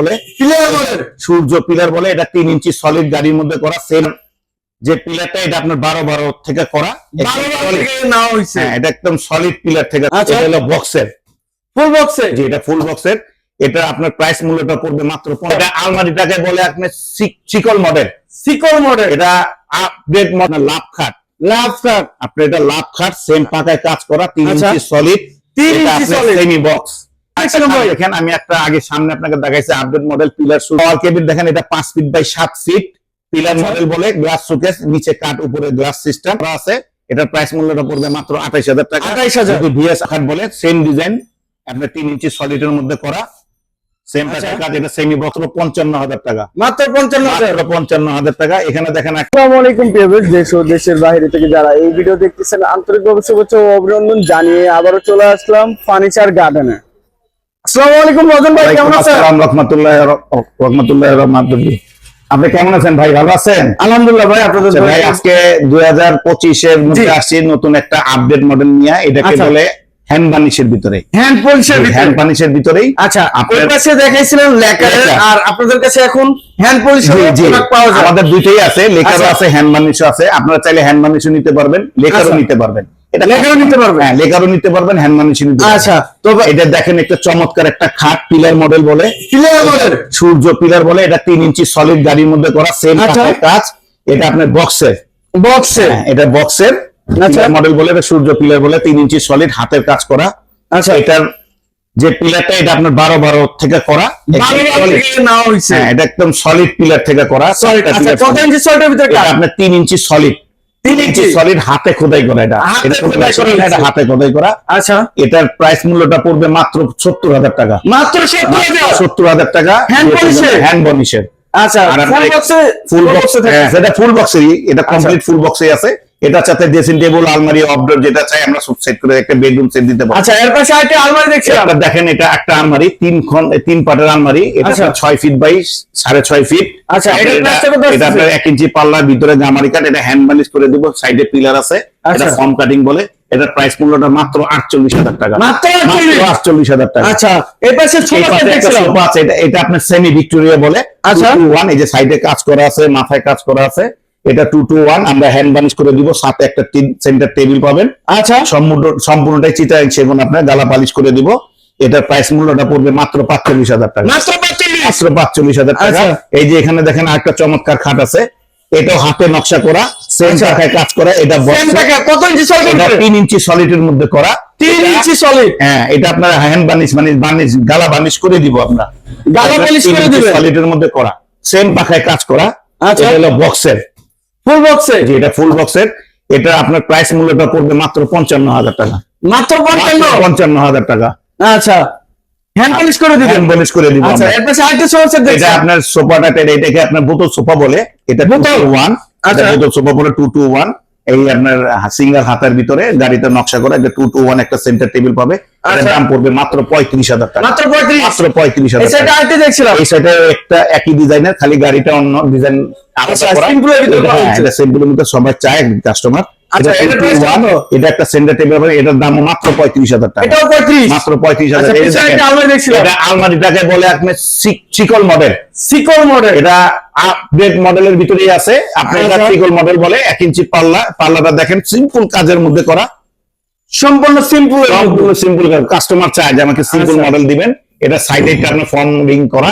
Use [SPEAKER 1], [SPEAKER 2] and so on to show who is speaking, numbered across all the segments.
[SPEAKER 1] বলে সূর্য পিলার বলে এটা তিন ইঞ্চি সলিড গাড়ির মধ্যে করা সেম যে পিলারটা এটা আপনার বারো বারো থেকে করা হ্যাঁ এটা একদম সলিড পিলার থেকে। হলো বক্সের
[SPEAKER 2] ফুল বক্সে
[SPEAKER 1] যে এটা ফুল বক্সের এটা আপনার প্রাইস মূল্যটা পড়বে মাত্র এটা আলমারিটাকে বলে আপনি চিকল মডেল
[SPEAKER 2] সিকল মডেল
[SPEAKER 1] এটা আপডেট মডেল লাভ খাট।
[SPEAKER 2] লাভ কাট
[SPEAKER 1] আপনার এটা লাভ খাট সেম পাকায় কাজ করা তিন
[SPEAKER 2] আচ্ছা।
[SPEAKER 1] ইঞ্চি সলিড
[SPEAKER 2] তিন ইঞ্চি।
[SPEAKER 1] Semi box. দেখেন আমি একটা আগে সামনে আপনাকে দেখাইছি update model pillar power cabin দেখেন এটা পাঁচ ফিট বাই সাত ফিট পিলার
[SPEAKER 2] আচ্ছা।
[SPEAKER 1] মডেল বলে গ্লাস শোকেস নিচে কাঠ উপরে গ্লাস সিস্টেম আছে। এটার প্রাইস মূল্যটা পড়বে মাত্র আঠাইশ হাজার টাকা।
[SPEAKER 2] 28,000
[SPEAKER 1] যদি ভিএস কাঠ বলে সেম ডিজাইন আপনার তিন ইঞ্চি সলিডের মধ্যে করা। সেম
[SPEAKER 2] আচ্ছা।
[SPEAKER 1] এটা সেমি বক্স পঞ্চান্ন হাজার টাকা।
[SPEAKER 2] মাত্র পঞ্চান্ন হাজার।
[SPEAKER 1] পঞ্চান্ন হাজার টাকা। এখানে দেখেন একটা
[SPEAKER 2] আসসালামু আলাইকুম প্রিয়বেশ দেশ ও দেশের বাইরে থেকে যারা এই ভিডিও দেখতেছেন আন্তরিকভাবে শুভেচ্ছা ও অভিনন্দন জানিয়ে আবারও চলে আসলাম ফার্নিচার গার্ডেনে
[SPEAKER 1] আপনি কেমন আছেন ভাই ভালো আছেন?
[SPEAKER 2] আলহামদুলিল্লাহ ভাই আপনাদের
[SPEAKER 1] আচ্ছা ভাই আজকে দুই হাজার পঁচিশের মধ্যে আসছি নতুন একটা আপডেট মডেল নিয়ে এটাকে
[SPEAKER 2] আচ্ছা।
[SPEAKER 1] বলে হ্যান্ড বানিশের ভিতরে।
[SPEAKER 2] হ্যান্ড পলিশের
[SPEAKER 1] হ্যান্ড বানিশের ভিতরেই
[SPEAKER 2] আচ্ছা
[SPEAKER 1] আপনার-
[SPEAKER 2] পাশে দেখাইছিলেন লেকার। আর আপনাদের কাছে এখন হ্যান্ড পাওয়া যায়।
[SPEAKER 1] আমাদের দুইটাই আছে লেকারও
[SPEAKER 2] আচ্ছা।
[SPEAKER 1] আছে হ্যান্ড বানিশও আছে। আপনারা চাইলে হ্যান্ড বানিশও নিতে পারবেন লেকারও
[SPEAKER 2] আচ্ছা।
[SPEAKER 1] নিতে পারবেন। এটা
[SPEAKER 2] নিতে পারবেন?
[SPEAKER 1] হ্যাঁ নিতে পারবেন হ্যান্ড নিতে
[SPEAKER 2] আচ্ছা
[SPEAKER 1] এটা দেখেন একটা চমৎকার একটা খাট পিলার মডেল বলে।
[SPEAKER 2] মডেল?
[SPEAKER 1] সূর্য পিলার বলে এটা তিন ইঞ্চি সলিড গাড়ির মধ্যে করা সেম। কাজ। এটা আপনার বক্সের
[SPEAKER 2] বক্সে
[SPEAKER 1] হ্যাঁ, এটা বক্সের
[SPEAKER 2] আচ্ছা।
[SPEAKER 1] মডেল বলে এটা সূর্য পিলার বলে তিন ইঞ্চি সলিড হাতের কাজ করা।
[SPEAKER 2] আচ্ছা।
[SPEAKER 1] এটার যে পিলারটা এটা আপনার বারো বারো থেকে করা। হ্যাঁ এটা একদম সলিড পিলার থেকে করা।
[SPEAKER 2] আচ্ছা
[SPEAKER 1] আপনার তিন ইঞ্চি সলিড
[SPEAKER 2] তিন ইঞ্চি
[SPEAKER 1] সলিড হাতে খোদাই করা এটা।
[SPEAKER 2] হাতে
[SPEAKER 1] এটা
[SPEAKER 2] খোদাই করা।
[SPEAKER 1] হাতে খোদাই
[SPEAKER 2] আচ্ছা।
[SPEAKER 1] এটার প্রাইস মূল্যটা পড়বে মাত্র সত্তর হাজার টাকা।
[SPEAKER 2] মাত্র সত্তর হাজার?
[SPEAKER 1] টাকা? হ্যান্ড বনিশের
[SPEAKER 2] আচ্ছা ফুল বক্সে
[SPEAKER 1] ফুল বক্সেরই এটা কমপ্লিট ফুল বক্সেই আছে। এটা সাথে ড্রেসিং টেবিল আলমারি অবডোর যেটা চাই আমরা সব সেট করে একটা বেডরুম সেট দিতে পারব।
[SPEAKER 2] আচ্ছা এর পাশে আরেকটা আলমারি দেখছিলাম।
[SPEAKER 1] এটা দেখেন এটা একটা আলমারি তিন খন তিন পাটের আলমারি। এটা
[SPEAKER 2] আচ্ছা।
[SPEAKER 1] আপনার ছয় ফিট বাই সাড়ে ছয় ফিট
[SPEAKER 2] আচ্ছা,
[SPEAKER 1] এটা- এটা? আপনার এক ইঞ্চি পাল্লার ভিতরে জামারি কাট এটা হ্যান্ড বানিশ করে দিব সাইডে পিলার আছে। এটা
[SPEAKER 2] আচ্ছা।
[SPEAKER 1] ফর্ম কাটিং বলে। এটার প্রাইস মূল্যটা মাত্র আটচল্লিশ হাজার টাকা।
[SPEAKER 2] মাত্র 48,000
[SPEAKER 1] আটচল্লিশ? হাজার টাকা।
[SPEAKER 2] আচ্ছা এর পাশে
[SPEAKER 1] একটা সোফা আছে। এটা এটা আপনার সেমি ভিক্টোরিয়া বলে।
[SPEAKER 2] আচ্ছা।
[SPEAKER 1] ওয়ান এই যে সাইডে কাজ করা আছে মাথায় কাজ করা আছে। এটা টু টু ওয়ান আমরা হ্যান্ড বানিশ করে দিব সাথে একটা সেন্টার টেবিল পাবেন।
[SPEAKER 2] আচ্ছা।
[SPEAKER 1] সম্পূর্ণ সম্পূর্ণটাই চিটাং সেগুন আপনার গালা পালিশ করে দিব। এটার প্রাইস মূল্যটা পড়বে মাত্র পাঁচচল্লিশ হাজার টাকা।
[SPEAKER 2] মাত্র পাঁচচল্লিশ?
[SPEAKER 1] হাজার টাকা।
[SPEAKER 2] আচ্ছা।
[SPEAKER 1] এই যে এখানে দেখেন একটা চমৎকার খাট আছে। এটাও হাতে নকশা করা সেম
[SPEAKER 2] আচ্ছা।
[SPEAKER 1] টাকায় কাজ করা এটা
[SPEAKER 2] কত ইঞ্চি ভিতরে
[SPEAKER 1] তিন ইঞ্চি সলিডের মধ্যে করা।
[SPEAKER 2] তিন ইঞ্চি সলিড
[SPEAKER 1] হ্যাঁ এটা আপনার হ্যান্ড বানিশ মানে বানিশ গালা বানিশ করে দিব আমরা।
[SPEAKER 2] গালা বানিশ করে দিবেন?
[SPEAKER 1] সলিডের মধ্যে করা। সেম পাখায় কাজ করা।
[SPEAKER 2] আচ্ছা।
[SPEAKER 1] এটা হলো বক্সের
[SPEAKER 2] ফুল বক্সে
[SPEAKER 1] জি এটা ফুল বক্সের এটা আপনার প্রাইস মূল্যটা পড়বে মাত্র পঞ্চান্ন হাজার টাকা।
[SPEAKER 2] মাত্র পঞ্চান্ন?
[SPEAKER 1] পঞ্চান্ন হাজার টাকা।
[SPEAKER 2] আচ্ছা। হ্যান্ড পলিশ করে দিবেন?
[SPEAKER 1] হ্যান্ড করে দিব
[SPEAKER 2] আচ্ছা এর পাশে আরেকটা সমস্যা
[SPEAKER 1] এটা আপনার সোফাটা এটাকে আপনার বোতল সোফা বলে। এটা
[SPEAKER 2] বোতল?
[SPEAKER 1] বোতল ওয়ান
[SPEAKER 2] আচ্ছা।
[SPEAKER 1] বোতল সোফা বলে টু টু ওয়ান এই আপনার সিঙ্গেল হাতার ভিতরে গাড়িতে নকশা করে একটা টু টু ওয়ান একটা সেন্টার টেবিল পাবে।
[SPEAKER 2] আচ্ছা।
[SPEAKER 1] দাম পড়বে মাত্র পঁয়ত্রিশ হাজার টাকা।
[SPEAKER 2] মাত্র পঁয়ত্রিশ।
[SPEAKER 1] মাত্র পঁয়ত্রিশ হাজার
[SPEAKER 2] সেটা দেখছিলাম।
[SPEAKER 1] এই সেটা একটা একই ডিজাইনের খালি গাড়িটা অন্য ডিজাইন
[SPEAKER 2] আচ্ছা, ভিতরে
[SPEAKER 1] মধ্যে সবাই চায় কাস্টমার
[SPEAKER 2] আচ্ছা, এটার price কত?
[SPEAKER 1] এটা একটা সেন্টার টেবিল পাবে এটার দাম মাত্র পঁয়ত্রিশ হাজার টাকা।
[SPEAKER 2] এটাও পঁয়ত্রিশ?
[SPEAKER 1] মাত্র পঁয়ত্রিশ হাজার
[SPEAKER 2] আচ্ছা
[SPEAKER 1] এই
[SPEAKER 2] পিছনে
[SPEAKER 1] দেখেন,
[SPEAKER 2] একটা আলমারি দেখছিলাম।
[SPEAKER 1] এটা আলমারিটাকে বলে আপনি চিকল মডেল।
[SPEAKER 2] সিকল মডেল।
[SPEAKER 1] এটা আপডেট মডেলের ভিতরেই আছে। আপনি এটা
[SPEAKER 2] আচ্ছা।
[SPEAKER 1] মডেল বলে এক ইঞ্চি পাল্লা পাল্লাটা দেখেন সিম্পল কাজের মধ্যে করা।
[SPEAKER 2] সম্পূর্ণ সিম্পল
[SPEAKER 1] সম্পূর্ণ সিম্পল কাস্টমার চায় যে আমাকে সিম্পল। মডেল দিবেন। এটা সাইডে একটা আপনার ফর্ম রিং করা।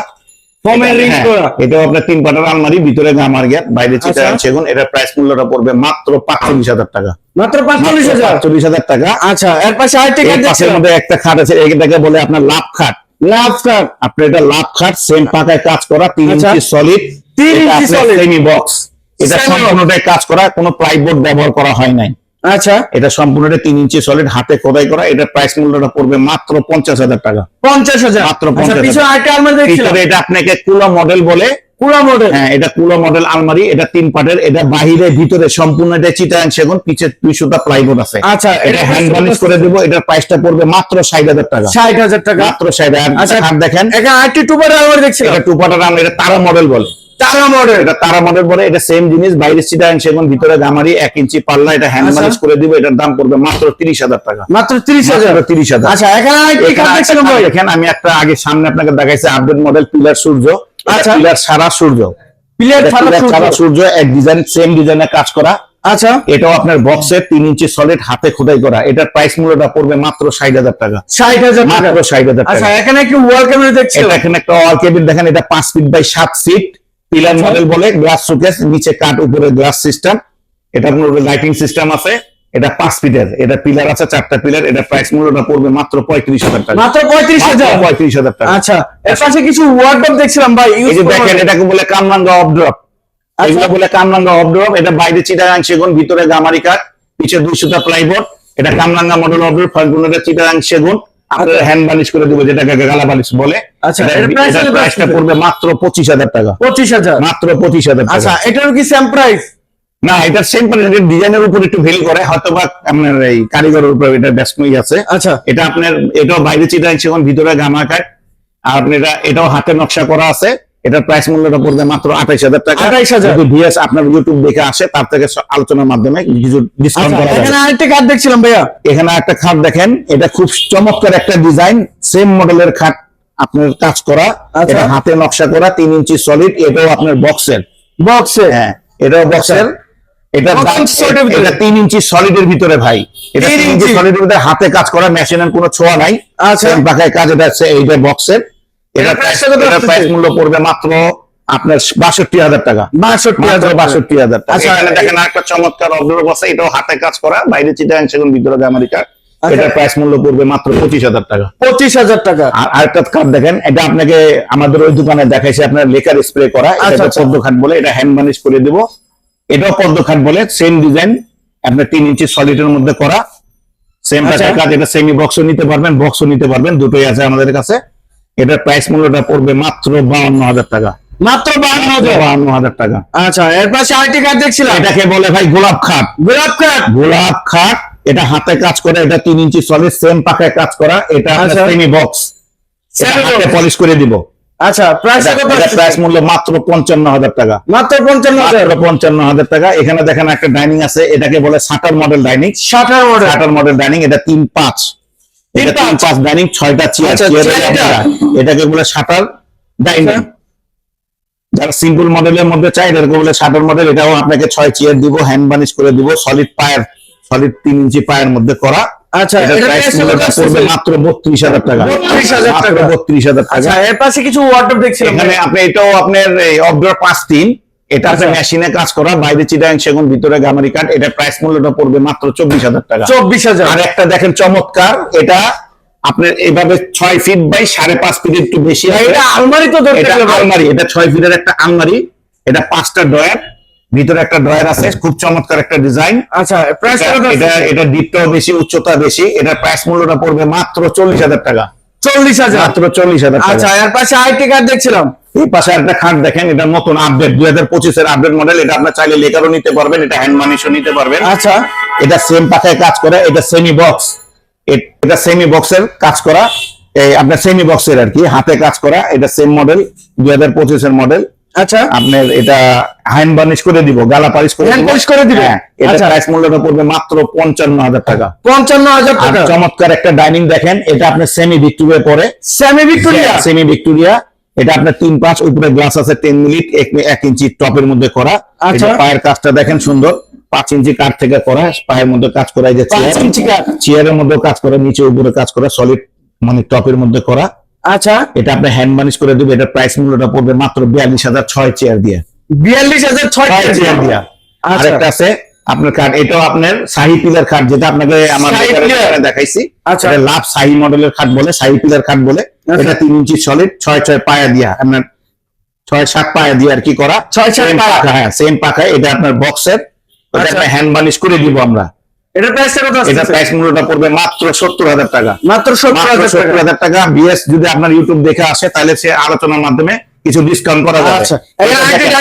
[SPEAKER 1] এটাও আপনার তিন পাটার আলমারি ভিতরে গামার গেট বাইরে চিটার
[SPEAKER 2] আচ্ছা।
[SPEAKER 1] সেগুন এটার প্রাইস মূল্যটা পড়বে মাত্র পাঁচচল্লিশ হাজার টাকা।
[SPEAKER 2] মাত্র পাঁচচল্লিশ হাজার?
[SPEAKER 1] চল্লিশ হাজার টাকা।
[SPEAKER 2] আচ্ছা এর পাশে আরেকটা
[SPEAKER 1] মধ্যে একটা খাট আছে এটাকে বলে আপনার লাভ খাট
[SPEAKER 2] লাভ
[SPEAKER 1] আপনার এটা লাভ খাট সেম পাকায় কাজ করা তিন
[SPEAKER 2] আচ্ছা।
[SPEAKER 1] ইঞ্চি সলিড
[SPEAKER 2] তিন ইঞ্চি
[SPEAKER 1] সেমি বক্স এটা
[SPEAKER 2] Semi
[SPEAKER 1] সম্পূর্ণটাই কাজ করা কোনো প্লাইবোর্ড ব্যবহার করা হয় নাই।
[SPEAKER 2] আচ্ছা।
[SPEAKER 1] এটা সম্পূর্ণটা তিন ইঞ্চি সলিড হাতে খোদাই করা এটার প্রাইস মূল্যটা পড়বে মাত্র পঞ্চাশ হাজার টাকা।
[SPEAKER 2] পঞ্চাশ হাজার?
[SPEAKER 1] মাত্র
[SPEAKER 2] আচ্ছা
[SPEAKER 1] 50,000
[SPEAKER 2] পিছনে আরেকটা আলমারি দেখছিলাম।
[SPEAKER 1] ভিতরে এটা আপনাকে কুলা মডেল বলে।
[SPEAKER 2] মডেল
[SPEAKER 1] হ্যাঁ এটা কুলা মডেল আলমারি এটা তিন পাটের এটা বাহিরে ভিতরে সম্পূর্ণ এটা সেগুন পিছে দুইশোটা প্লাইবোর্ড আছে।
[SPEAKER 2] আচ্ছা
[SPEAKER 1] এটা হ্যান্ড করে দেবো এটার প্রাইসটা পড়বে মাত্র ষাট হাজার টাকা।
[SPEAKER 2] ষাট হাজার টাকা।
[SPEAKER 1] মাত্র ষাট হাজার।
[SPEAKER 2] আচ্ছা।
[SPEAKER 1] দেখেন।
[SPEAKER 2] আলমারি
[SPEAKER 1] এটা আলমারি এটা তারা মডেল বলে।
[SPEAKER 2] তারা মডেল
[SPEAKER 1] এটা তারা মডেল বলে এটা সেম জিনিস বাইরে সেগুন ভিতরে গামারি এক ইঞ্চি পাল্লা এটা হ্যান্ড
[SPEAKER 2] আচ্ছা।
[SPEAKER 1] মালিশ করে দিব এটার দাম পড়বে মাত্র তিরিশ হাজার টাকা।
[SPEAKER 2] মাত্র তিরিশ হাজার?
[SPEAKER 1] মাত্র তিরিশ হাজার।
[SPEAKER 2] আচ্ছা এখানে
[SPEAKER 1] এখানে আমি একটা আগে সামনে আপনাকে দেখাইছি আপডেট মডেল পিলার সূর্য
[SPEAKER 2] আচ্ছা।
[SPEAKER 1] পিলার সারা সূর্য pillar সারা
[SPEAKER 2] সূর্য।
[SPEAKER 1] এক ডিজাইন সেম ডিজাইনের কাজ করা।
[SPEAKER 2] আচ্ছা।
[SPEAKER 1] এটাও আপনার বক্সের তিন ইঞ্চি সলিড হাতে খোদাই করা। এটার প্রাইস মূল্যটা পড়বে মাত্র ষাট হাজার টাকা।
[SPEAKER 2] ষাট হাজার টাকা।
[SPEAKER 1] মাত্র ষাট হাজার
[SPEAKER 2] আচ্ছা
[SPEAKER 1] টাকা
[SPEAKER 2] এখানে একটি ওয়াল
[SPEAKER 1] এটা
[SPEAKER 2] দেখছিলাম
[SPEAKER 1] এখানে একটা অল কেবিন দেখেন এটা পাঁচ ফিট বাই সাত ফিট পিলার। মডেল বলে গ্লাস শোকেস নিচে কাঠ উপরে গ্লাস সিস্টেম এটা আপনার লাইটিং সিস্টেম আছে এটা পাঁচ ফিটের। এটা পিলার আছে চারটা পিলার। এটা প্রাইস মূল্যটা পড়বে মাত্র পঁয়ত্রিশ হাজার টাকা।
[SPEAKER 2] মাত্র পঁয়ত্রিশ হাজার?
[SPEAKER 1] পঁয়ত্রিশ হাজার টাকা।
[SPEAKER 2] আচ্ছা এর পাশে কিছু ওয়ার্ডরোব দেখছিলাম ভাই
[SPEAKER 1] এই যে দেখেন এটাকে বলে কামরাঙ্গা অফ ড্রপ
[SPEAKER 2] আচ্ছা।
[SPEAKER 1] এগুলো বলে কামরাঙ্গা অফ ড্রপ এটা বাইরে চিটাগাং সেগুন ভিতরে গামারি কাঠ পিছে দুইশোটা প্লাইবোর্ড এটা কামরাঙ্গা মডেল অফ ড্রপ ফলগুলোটা চিটাগাং সেগুন। আপনার হ্যান্ড বালিশ করে দেবো যেটাকে গালা বালিশ বলে।
[SPEAKER 2] আচ্ছা,
[SPEAKER 1] এটা-
[SPEAKER 2] এটার price
[SPEAKER 1] এটার
[SPEAKER 2] কত?
[SPEAKER 1] প্রাইসটা পড়বে মাত্র পঁচিশ হাজার টাকা।
[SPEAKER 2] পঁচিশ হাজার?
[SPEAKER 1] মাত্র পঁচিশ হাজার
[SPEAKER 2] আচ্ছা কি সেম প্রাইস
[SPEAKER 1] না এটা সেম ডিজাইনের উপর একটু ভেল করে হয়তো বা আপনার এই কারিগরের উপর এটা ব্যস্তই আছে
[SPEAKER 2] আচ্ছা।
[SPEAKER 1] এটা আপনার এটাও বাইরে সেগুন ভিতরে গামা কাঠ আর আপনি এটা এটাও হাতে নকশা করা আছে। এটার প্রাইস মূল্যটা পড়বে মাত্র আঠাইশ হাজার টাকা।
[SPEAKER 2] 28,000
[SPEAKER 1] যদি ভিএস আপনার ইউটিউব দেখে আসে তার থেকে আলোচনার মাধ্যমে কিছু ডিসকাউন্ট
[SPEAKER 2] আচ্ছা
[SPEAKER 1] করা
[SPEAKER 2] এখানে আরেকটা কার্ড দেখছিলাম ভাইয়া।
[SPEAKER 1] এখানে একটা খাট দেখেন এটা খুব চমৎকার একটা ডিজাইন সেম মডেলের খাট আপনার কাজ করা।
[SPEAKER 2] আচ্ছা।
[SPEAKER 1] এটা হাতে নকশা করা তিন ইঞ্চি সলিড এটাও আপনার বক্সের
[SPEAKER 2] বক্সে
[SPEAKER 1] হ্যাঁ এটাও বক্সের এটা তিন ইঞ্চি সলিডের ভিতরে ভাই। এটা
[SPEAKER 2] তিন
[SPEAKER 1] ইঞ্চি? সলিডের ভিতরে হাতে কাজ করা মেশিনের কোনো ছোঁয়া নাই।
[SPEAKER 2] আচ্ছা।
[SPEAKER 1] পাখায় কাজ এটা এইটা বক্সের এটা
[SPEAKER 2] এটার price কত
[SPEAKER 1] এটার
[SPEAKER 2] আসতেছে?
[SPEAKER 1] প্রাইস মূল্য পড়বে মাত্র আপনার বাষট্টি হাজার টাকা।
[SPEAKER 2] বাষট্টি হাজার
[SPEAKER 1] বাষট্টি হাজার
[SPEAKER 2] আচ্ছা,
[SPEAKER 1] দেখেন একটা চমৎকার অগ্রহ আছে এটাও হাতে কাজ করা বাইরে চিটাং সেগুন ভিতরে আমেরিকা।
[SPEAKER 2] আচ্ছা।
[SPEAKER 1] প্রাইস মূল্য পড়বে মাত্র পঁচিশ হাজার টাকা।
[SPEAKER 2] পঁচিশ হাজার টাকা।
[SPEAKER 1] আর আরেকটা কার্ড দেখেন এটা আপনাকে আমাদের ওই দোকানে দেখাইছে আপনার লেকার স্প্রে করা
[SPEAKER 2] আচ্ছা,
[SPEAKER 1] এটা। পদ্ম খাট বলে এটা হ্যান্ড মানিশ করে দেবো। এটাও পদ্ম খাট বলে সেম ডিজাইন আপনার তিন ইঞ্চি সলিডের মধ্যে করা। সেম। কাজ এটা সেমি বক্সও নিতে পারবেন বক্সও নিতে পারবেন দুটোই আছে আমাদের কাছে। এটার প্রাইস মূল্যটা পড়বে মাত্র বাউন্ন হাজার টাকা।
[SPEAKER 2] মাত্র
[SPEAKER 1] বাউন্ন হাজার? টাকা।
[SPEAKER 2] আচ্ছা এর পাশে আরেকটি কার্ড দেখছিলাম।
[SPEAKER 1] এটাকে বলে ভাই গোলাপ খাট।
[SPEAKER 2] গোলাপ কার্ড
[SPEAKER 1] গোলাপ খাট এটা হাতে কাজ করে এটা তিন ইঞ্চি সলিড সেম পাকায় কাজ করা এটা। সেমি বক্স পলিশ করে দিব।
[SPEAKER 2] আচ্ছা প্রাইস
[SPEAKER 1] প্রাইস মূল্য মাত্র পঞ্চান্ন হাজার টাকা।
[SPEAKER 2] মাত্র পঞ্চান্ন
[SPEAKER 1] পঞ্চান্ন হাজার টাকা। এখানে দেখেন একটা ডাইনিং আছে এটাকে বলে shutter model dining
[SPEAKER 2] shutter model
[SPEAKER 1] shutter model dining এটা তিন পাঁচ। এটা তিন
[SPEAKER 2] পাঁচ।
[SPEAKER 1] পাঁচ ডাইনিং ছয়টা চেয়ার
[SPEAKER 2] আচ্ছা,
[SPEAKER 1] এটাকে বলে শাটার ডাইনিং
[SPEAKER 2] আচ্ছা।
[SPEAKER 1] যারা সিম্পল মডেলের মধ্যে চাই এটাকে বলে শাটার মডেল এটাও আপনাকে ছয় চেয়ার দিব হ্যান্ড বানিশ করে দিব সলিড পায়ের সলিড তিন ইঞ্চি পায়ের মধ্যে করা।
[SPEAKER 2] আচ্ছা?
[SPEAKER 1] পড়বে মাত্র বত্রিশ হাজার টাকা। মাত্র বত্রিশ হাজার
[SPEAKER 2] আচ্ছা
[SPEAKER 1] টাকা
[SPEAKER 2] এর পাশে কিছু ওয়ার্ডরোব দেখছিলাম।
[SPEAKER 1] এখানে আপনি এটাও আপনার অবডোর পাঁচ তিন। এটা আছে
[SPEAKER 2] আচ্ছা।
[SPEAKER 1] মেশিনে কাজ করা বাইরে চিটাং সেগুন ভিতরে গামারি কাঠ এটা প্রাইস মূল্যটা পড়বে মাত্র চব্বিশ হাজার টাকা।
[SPEAKER 2] চব্বিশ হাজার।
[SPEAKER 1] আর একটা দেখেন চমৎকার এটা আপনার এইভাবে ছয় ফিট বাই সাড়ে পাঁচ ফিট একটু বেশি
[SPEAKER 2] এটা আলমারি তো
[SPEAKER 1] এটা আলমারি এটা ছয় ফিটের একটা আলমারি এটা পাঁচটা ড্রয়ার ভিতরে একটা ড্রয়ার আছে খুব চমৎকার একটা ডিজাইন
[SPEAKER 2] আচ্ছা প্রাইস
[SPEAKER 1] এটা? এটা ডিপটাও বেশি উচ্চতা বেশি এটার প্রাইস মূল্যটা পড়বে মাত্র চল্লিশ হাজার টাকা।
[SPEAKER 2] চল্লিশ হাজার?
[SPEAKER 1] মাত্র চল্লিশ হাজার
[SPEAKER 2] আচ্ছা এর পাশে আরেকটি কার্ড দেখছিলাম।
[SPEAKER 1] এই পাশে একটা খাট দেখেন এটা নতুন আপডেট দুই হাজার পঁচিশের আপডেট মডেল এটা আপনার চাইলে লেকারও নিতে পারবেন এটা হ্যান্ড মানিশও নিতে পারবেন।
[SPEAKER 2] আচ্ছা।
[SPEAKER 1] এটা সেম পাখায় কাজ করে এটা সেমি বক্স এটা সেমি বক্সের কাজ করা এই আপনার সেমি বক্সের আর কি হাতে কাজ করা এটা সেম মডেল দুই হাজার পঁচিশের মডেল
[SPEAKER 2] আচ্ছা।
[SPEAKER 1] আপনার এটা হ্যান্ড বার্নিশ করে দিব গালা পালিশ করে দিব।
[SPEAKER 2] polish করে দিবেন?
[SPEAKER 1] হ্যাঁ, এটা
[SPEAKER 2] আচ্ছা।
[SPEAKER 1] প্রাইস মূল্যটা পড়বে মাত্র পঞ্চান্ন হাজার টাকা।
[SPEAKER 2] পঞ্চান্ন হাজার
[SPEAKER 1] আর
[SPEAKER 2] টাকা।
[SPEAKER 1] চমৎকার একটা ডাইনিং দেখেন এটা আপনার সেমি ভিক্টোরিয়া পরে।
[SPEAKER 2] সেমি ভিক্টোরিয়া
[SPEAKER 1] সেমি ভিক্টোরিয়া এটা আপনার তিন পাঁচ উপরে গ্লাস আছে টেন মিনিট এক ইঞ্চি টপের মধ্যে করা
[SPEAKER 2] আচ্ছা।
[SPEAKER 1] পায়ের কাজটা দেখেন সুন্দর পাঁচ ইঞ্চি কাঠ থেকে করা পায়ের মধ্যে কাজ করা যে। চেয়ারের মধ্যে কাজ করা নিচে উপরে কাজ করা সলিড মানে টপের মধ্যে করা
[SPEAKER 2] আচ্ছা
[SPEAKER 1] এটা আপনি হ্যান্ড মানিশ করে দেবে এটা প্রাইস মূল্যটা পড়বে মাত্র বিয়াল্লিশ হাজার ছয় চেয়ার দিয়ে
[SPEAKER 2] বিয়াল্লিশ হাজার ছয়
[SPEAKER 1] ছয় চেয়ার দিয়া
[SPEAKER 2] আচ্ছা।
[SPEAKER 1] আরেকটা আছে আপনার কাঠ এটাও আপনার শাহি পিলার খাট যেটা আপনাকে আমার দেখাইছি।
[SPEAKER 2] আচ্ছা।
[SPEAKER 1] লাভ শাহি মডেলের খাট বলে শাহি পিলার খাট বলে।
[SPEAKER 2] আচ্ছা।
[SPEAKER 1] এটা তিন ইঞ্চি সলিড ছয় ছয় পায়া দিয়া আপনার ছয় সাত পায়া দিয়ে আর কি করা।
[SPEAKER 2] ছয় সাত
[SPEAKER 1] পাখা, হ্যাঁ সেম পাখায় এটা আপনার বক্সের এটা। হ্যান্ড বানিশ করে দিব আমরা।
[SPEAKER 2] এটা প্রাইস কত
[SPEAKER 1] এটা প্রাইস মূল্যটা পড়বে মাত্র সত্তর হাজার টাকা।
[SPEAKER 2] মাত্র সত্তর
[SPEAKER 1] মাত্র
[SPEAKER 2] হাজার
[SPEAKER 1] সত্তর
[SPEAKER 2] টাকা
[SPEAKER 1] হাজার টাকা। বিএস যদি আপনার ইউটিউব দেখে আসে তাহলে সে আলোচনার মাধ্যমে কিছু ডিসকাউন্ট করা যাবে।
[SPEAKER 2] আচ্ছা।
[SPEAKER 1] এটা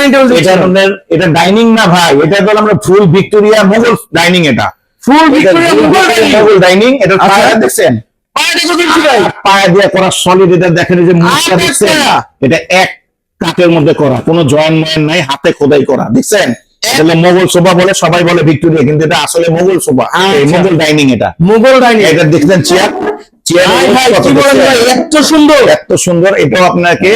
[SPEAKER 1] এটা ডাইনিং না ভাই এটা হলো আমরা ফুল ভিক্টোরিয়া মুঘল ডাইনিং এটা।
[SPEAKER 2] ফুল ভিক্টোরিয়া মুঘল
[SPEAKER 1] ডাইনিং এটা
[SPEAKER 2] আচ্ছা।
[SPEAKER 1] পায়া দেখছেন? পায়া দিয়ে করা সলিড এটা দেখেন যে মুখটা
[SPEAKER 2] আচ্ছা।
[SPEAKER 1] দেখছেন? এটা এক কাঠের মধ্যে করা কোনো জয়েন ময়েন নাই হাতে খোদাই করা দেখছেন? হলো মোগল সোফা বলে সবাই বলে ভিক্টোরিয়া কিন্তু এটা আসলে মোগল সোফা এই
[SPEAKER 2] আচ্ছা।
[SPEAKER 1] মোগল ডাইনিং এটা।
[SPEAKER 2] মুঘল ডাইনিং
[SPEAKER 1] এটা দেখছেন চেয়ার চেয়ার
[SPEAKER 2] এত সুন্দর।
[SPEAKER 1] এত সুন্দর এটাও আপনাকে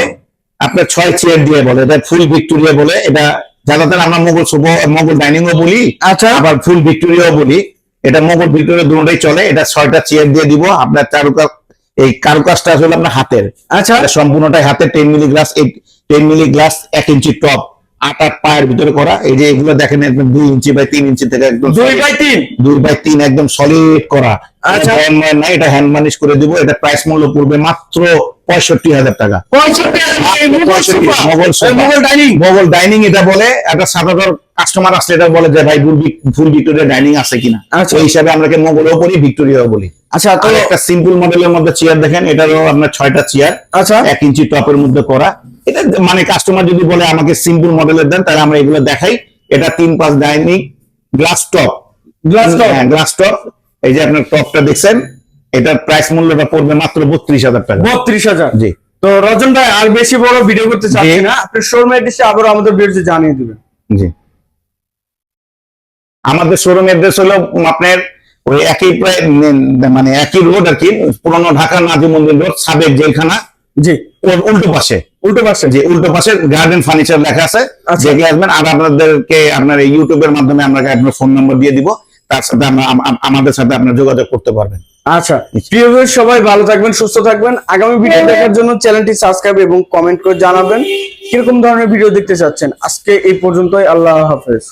[SPEAKER 1] আপনার ছয় চেয়ার দিয়ে বলে এটা ফুল ভিক্টোরিয়া বলে এটা যাদের আমরা মোগল শুভ মোগল ডাইনিং ও বলি
[SPEAKER 2] আচ্ছা
[SPEAKER 1] আবার ফুল ভিক্টোরিয়াও বলি এটা মোগল ভিক্টোরিয়া দুটোই চলে এটা ছয়টা চেয়ার দিয়ে দিব আপনার চারুকাজ এই কারুকাজটা আসলে আপনার হাতের
[SPEAKER 2] আচ্ছা
[SPEAKER 1] সম্পূর্ণটাই হাতে ten milli glass ten milli glass এক ইঞ্চি টপ আট আট পায়ের ভিতরে করা এই যে এগুলো দেখেন একদম দুই ইঞ্চি বাই তিন ইঞ্চি থেকে একদম
[SPEAKER 2] দুই বাই তিন
[SPEAKER 1] দুই বাই তিন একদম সলিড করা
[SPEAKER 2] আচ্ছা।
[SPEAKER 1] হ্যান্ড নাই এটা হ্যান্ড মানিশ করে দিব এটা প্রাইস মূল্য পড়বে মাত্র পঁয়ষট্টি হাজার টাকা। মোগল
[SPEAKER 2] ডাইনিং
[SPEAKER 1] এটা বলে একটা কাস্টমার আসলে এটা বলে যে ভাই ফুল ফুল ভিক্টোরিয়া ডাইনিং আছে কিনা?
[SPEAKER 2] আচ্ছা।
[SPEAKER 1] ওই হিসাবে আমরা মোগলও বলি ভিক্টোরিয়াও বলি।
[SPEAKER 2] আচ্ছা তো
[SPEAKER 1] একটা সিম্পল মডেলের মধ্যে চেয়ার দেখেন এটারও আপনার ছয়টা চেয়ার
[SPEAKER 2] আচ্ছা।
[SPEAKER 1] এক ইঞ্চি টপের মধ্যে করা। এটা মানে কাস্টমার যদি বলে আমাকে সিম্পল মডেলের দেন তাহলে আমরা এগুলো দেখাই। এটা তিন পাঁচ dining glass top
[SPEAKER 2] glass top
[SPEAKER 1] glass top এই যে আপনার টপটা দেখছেন এটার প্রাইস মূল্যটা পড়বে মাত্র বত্রিশ হাজার টাকা।
[SPEAKER 2] বত্রিশ হাজার।
[SPEAKER 1] জি।
[SPEAKER 2] তো রজন ভাই আর বেশি বড় ভিডিও করতে চাচ্ছি না। আপনি শোরুমে এসে আবার আমাদের ভিডিওতে জানিয়ে দিবেন।
[SPEAKER 1] জি। আমাদের শোরুম অ্যাড্রেস হলো আপনার ওই একই মানে একই রোড আর কি পুরনো ঢাকা নাজিমুদ্দিন রোড সাবেক জেলখানা।
[SPEAKER 2] জি।
[SPEAKER 1] উল্টো পাশে।
[SPEAKER 2] উল্টো পাশে।
[SPEAKER 1] যে উল্টো পাশে গার্ডেন ফার্নিচার লেখা আছে।
[SPEAKER 2] আচ্ছা।
[SPEAKER 1] দেখে আসবেন। আর আপনাদেরকে আপনার এই ইউটিউবের মাধ্যমে আমরা আপনার ফোন নম্বর দিয়ে দিব। তার সাথে আমাদের সাথে আপনার যোগাযোগ করতে পারবেন।
[SPEAKER 2] আচ্ছা প্রিয় সবাই ভালো থাকবেন সুস্থ থাকবেন। আগামী ভিডিও দেখার জন্য চ্যানেলটি সাবস্ক্রাইব এবং কমেন্ট করে জানাবেন। কীরকম ধরনের ভিডিও দেখতে চাচ্ছেন? আজকে এই পর্যন্তই আল্লাহ হাফেজ।